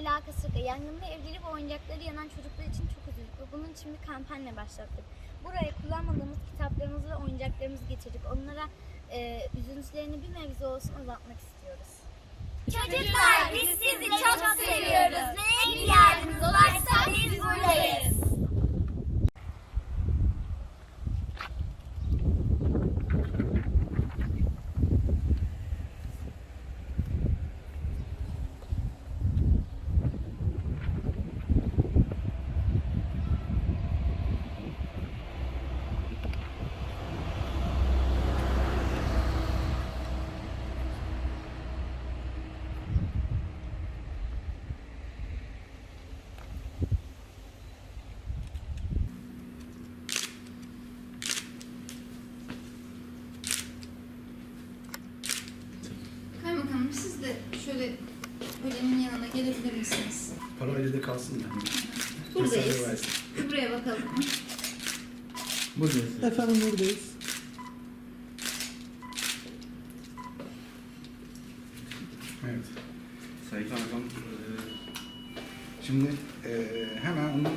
Ela Kasırga. Yangında evleri ve oyuncakları yanan çocuklar için çok üzüldük ve bunun için bir kampanya başlattık. Buraya kullanmadığımız kitaplarımızı ve oyuncaklarımızı getirdik. Onlara e, üzüntülerini bir nebze olsun azaltmak istiyoruz. Çocuklar biz sizi çok seviyoruz. Ne ihtiyacınız olarsa biz buradayız. Kaymakamım siz de şöyle ölenin yanına gelebilir misiniz? Para elde kalsın da. Buradayız. Buraya bakalım. Buradayız. Efendim buradayız. Evet. Sayın Kaymakam, eee, şimdi eee, hemen onu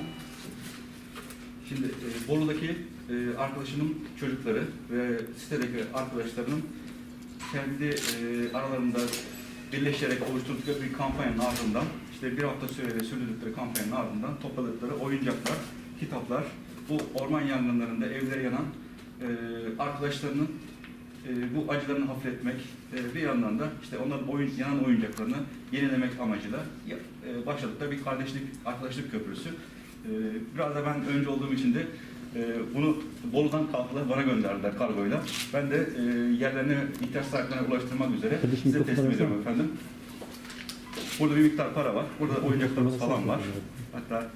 Şimdi e, Bolu'daki e, arkadaşımın çocukları ve sitedeki arkadaşlarının kendi e, aralarında birleşerek oluşturdukları bir kampanyanın ardından işte bir hafta süreyle sürdürdükleri kampanyanın ardından topladıkları oyuncaklar, kitaplar, bu orman yangınlarında evleri yanan e, arkadaşlarının e, bu acılarını hafifletmek e, bir yandan da işte onların oyun, yanan oyuncaklarını yenilemek amacıyla e, başladıkları bir kardeşlik, arkadaşlık köprüsü. Ee, Biraz da ben önce olduğum için de e, bunu Bolu'dan kalktılar, bana gönderdiler kargoyla. Ben de e, yerlerine, ihtiyaç sahiplerine ulaştırmak üzere size teslim ediyorum efendim. Burada bir miktar para var. Burada oyuncaklarımız falan var. Hatta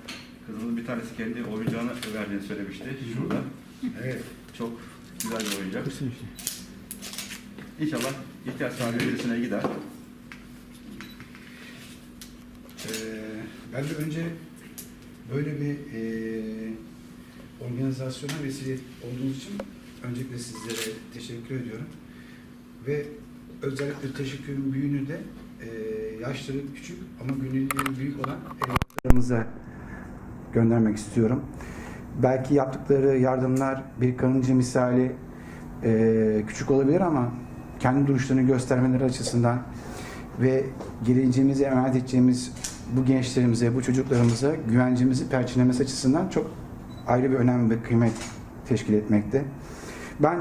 kızımın bir tanesi kendi oyuncağını verdiğini söylemişti. Şurada. evet. Çok güzel bir oyuncak. İnşallah ihtiyaç sahibi birisine gider. Eee, ben de önce böyle bir eee organizasyona vesile olduğunuz için öncelikle sizlere teşekkür ediyorum. Ve özellikle teşekkürün büyüğünü de eee yaşları küçük ama gönülleri büyük olan evlatlarımıza göndermek istiyorum. Belki yaptıkları yardımlar bir kanıcı misali eee, küçük olabilir ama kendi duruşlarını göstermeleri açısından ve geleceğimize emanet edeceğimiz bu gençlerimize, bu çocuklarımıza güvencemizi perçinlemesi açısından çok ayrı bir önem ve kıymet teşkil etmekte. Ben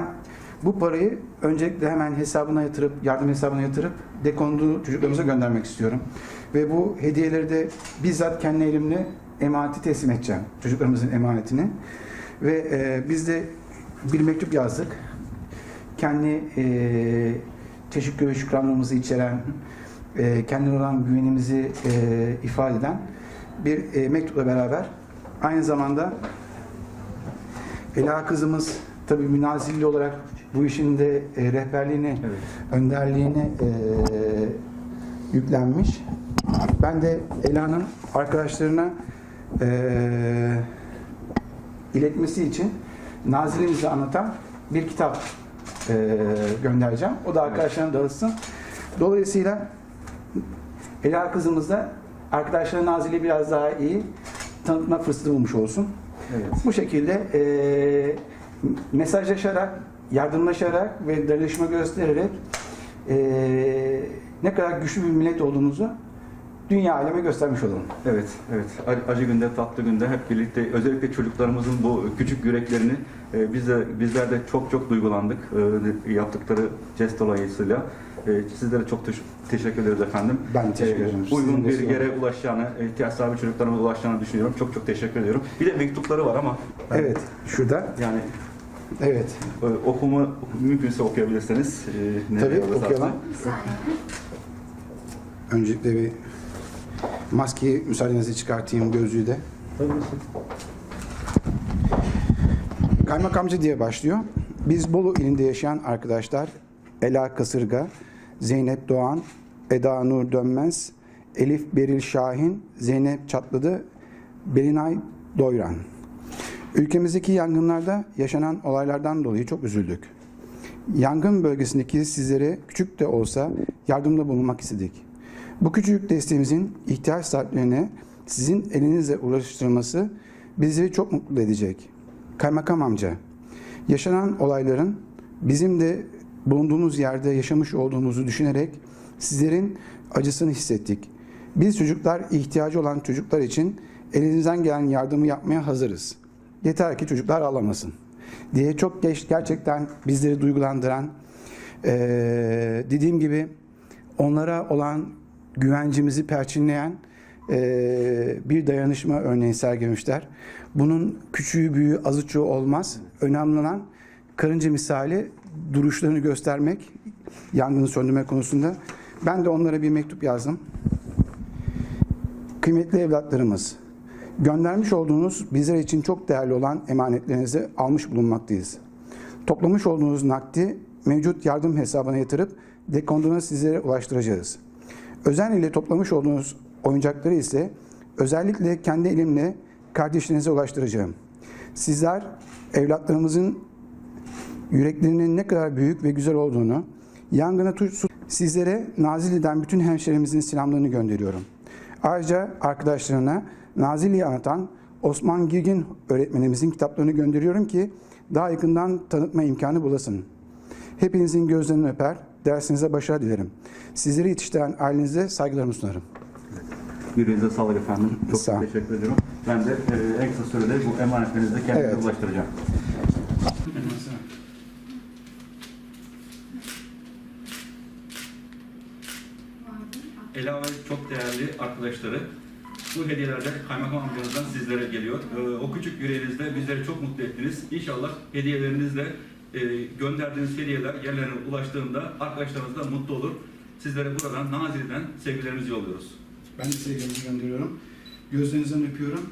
bu parayı öncelikle hemen hesabına yatırıp, yardım hesabına yatırıp dekondu çocuklarımıza göndermek istiyorum. Ve bu hediyeleri de bizzat kendi elimle emaneti teslim edeceğim. Çocuklarımızın emanetini. Ve e, biz de bir mektup yazdık. Kendi e, teşekkür ve şükranlarımızı içeren, e, kendine olan güvenimizi e, ifade eden bir e, mektupla beraber aynı zamanda Ela kızımız tabii münazilli olarak bu işin de e, rehberliğini, Evet. önderliğini e, yüklenmiş. Ben de Ela'nın arkadaşlarına e, iletmesi için Nazilimizi anlatan bir kitap e, göndereceğim. O da arkadaşlarına dağıtsın. Dolayısıyla Ela kızımız da arkadaşlarına Nazil'i biraz daha iyi tanıtma fırsatı bulmuş olsun. Evet. Bu şekilde e, mesajlaşarak, yardımlaşarak ve dayanışma göstererek e, ne kadar güçlü bir millet olduğumuzu dünya aleme göstermiş olalım. Evet, evet. Ac- Acı günde, tatlı günde hep birlikte özellikle çocuklarımızın bu küçük yüreklerini e, biz de bizler de çok çok duygulandık e, yaptıkları jest dolayısıyla. E, sizlere çok teş- teşekkür ederiz efendim. Ben teşekkür ederim. E, uygun bir yere ulaşacağını, ihtiyaç sahibi çocuklarımıza ulaşacağını düşünüyorum. Çok çok teşekkür ediyorum. Bir de mektupları var ama Evet, şurada. yani Evet. e, okumu mümkünse okuyabilirseniz. E, Tabii okuyalım. Öncelikle bir maskeyi müsaadenizle çıkartayım gözlüğü de. Kaymakamcı diye başlıyor. Biz Bolu ilinde yaşayan arkadaşlar Ela Kasırga, Zeynep Doğan, Eda Nur Dönmez, Elif Beril Şahin, Zeynep Çatladı, Belinay Doyran. Ülkemizdeki yangınlarda yaşanan olaylardan dolayı çok üzüldük. Yangın bölgesindeki sizlere küçük de olsa yardımda bulunmak istedik. Bu küçücük desteğimizin ihtiyaç sahiplerine sizin elinizle ulaştırılması bizi çok mutlu edecek. Kaymakam amca, yaşanan olayların bizim de bulunduğumuz yerde yaşamış olduğumuzu düşünerek sizlerin acısını hissettik. Biz çocuklar ihtiyacı olan çocuklar için elinizden gelen yardımı yapmaya hazırız. Yeter ki çocuklar ağlamasın diye çok geç, gerçekten bizleri duygulandıran eee, dediğim gibi onlara olan güvencimizi perçinleyen eee, bir dayanışma örneği sergilemişler. Bunun küçüğü büyüğü azı çoğu olmaz. Önemli olan karınca misali duruşlarını göstermek yangını söndürme konusunda. Ben de onlara bir mektup yazdım. Kıymetli evlatlarımız, göndermiş olduğunuz bizler için çok değerli olan emanetlerinizi almış bulunmaktayız. Toplamış olduğunuz nakdi mevcut yardım hesabına yatırıp dekontunu sizlere ulaştıracağız. Özen ile toplamış olduğunuz oyuncakları ise özellikle kendi elimle kardeşlerinize ulaştıracağım. Sizler evlatlarımızın yüreklerinin ne kadar büyük ve güzel olduğunu, yangına tuş sizlere Nazilli'den bütün hemşehrimizin selamlarını gönderiyorum. Ayrıca arkadaşlarına Nazilli'yi anlatan Osman Girgin öğretmenimizin kitaplarını gönderiyorum ki daha yakından tanıtma imkanı bulasın. Hepinizin gözlerinden öper, dersinize başarı dilerim. Sizleri yetiştiren ailenize saygılarımı sunarım. Yüreğinize sağlık efendim. Çok Sağ teşekkür ediyorum. Ben de e, en kısa sürede bu emanetlerinizi de kendinize Evet. ulaştıracağım. Ela ve çok değerli arkadaşları bu hediyeler de kaymakam amcanızdan sizlere geliyor. Ee, o küçük yüreğinizle bizleri çok mutlu ettiniz. İnşallah hediyelerinizle e, gönderdiğiniz hediyeler yerlerine ulaştığında arkadaşlarınız da mutlu olur. Sizlere buradan Nazilli'den sevgilerimizi yolluyoruz. Ben de sevgilerimi gönderiyorum. Gözlerinizden öpüyorum.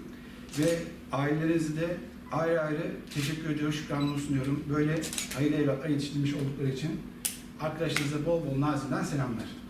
Ve ailelerinizi de ayrı ayrı teşekkür ediyorum, şükranlarımı sunuyorum. Böyle hayırlı evlatlar yetiştirmiş oldukları için arkadaşlarınıza bol bol nazilden selamlar.